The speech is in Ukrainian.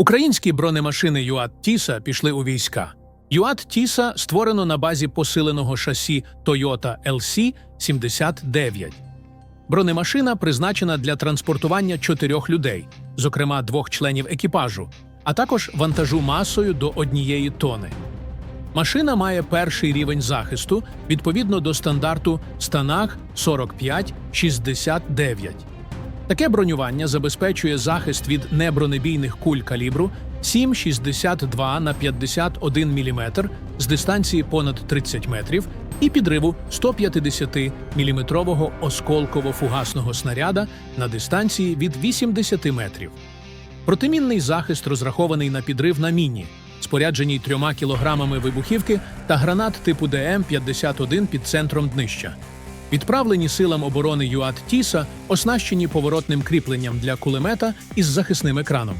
Українські бронемашини ЮАТ Тіса пішли у війська. ЮАТ Тіса створено на базі посиленого шасі Toyota LC-79. Бронемашина призначена для транспортування чотирьох людей, зокрема двох членів екіпажу, а також вантажу масою до однієї тони. Машина має перший рівень захисту відповідно до стандарту Станаг 45-69. Таке бронювання забезпечує захист від небронебійних куль калібру 7,62 на 51 мм з дистанції понад 30 метрів і підриву 150 мм осколково-фугасного снаряда на дистанції від 80 метрів. Протимінний захист розрахований на підрив на міні, спорядженій трьома кілограмами вибухівки та гранат типу ДМ-51 під центром днища. Відправлені силам оборони ЮАТ Тіса оснащені поворотним кріпленням для кулемета із захисним екраном.